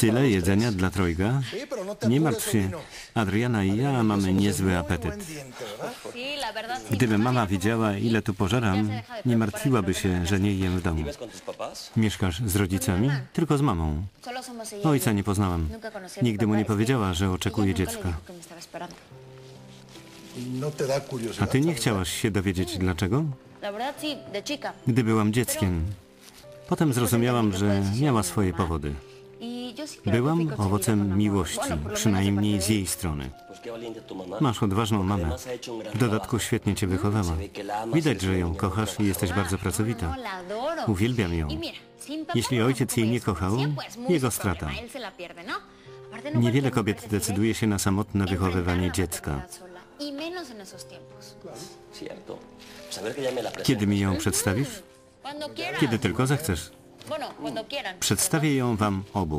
Tyle jedzenia dla trojga? Nie martw się. Adriana i ja mamy niezły apetyt. Gdyby mama Mamá wiedziała, ile tu pożeram, nie martwiłaby się, że nie jem w domu. Mieszkasz z rodzicami? Tylko z mamą. Y Ojca nie poznałam. Nigdy mu nie powiedziała, że oczekuje dziecka. No. A ty nie chciałaś się dowiedzieć dlaczego? Gdy byłam dzieckiem. Potem zrozumiałam, że miała swoje powody. Byłam owocem miłości, przynajmniej z jej strony. Masz odważną mamę. W dodatku świetnie cię wychowała. Widać, że ją kochasz i jesteś bardzo pracowita. Uwielbiam ją. Jeśli ojciec jej nie kochał, jego strata. Niewiele kobiet decyduje się na samotne wychowywanie dziecka. Kiedy mi ją przedstawisz? Kiedy tylko zechcesz. Przedstawię ją wam obu.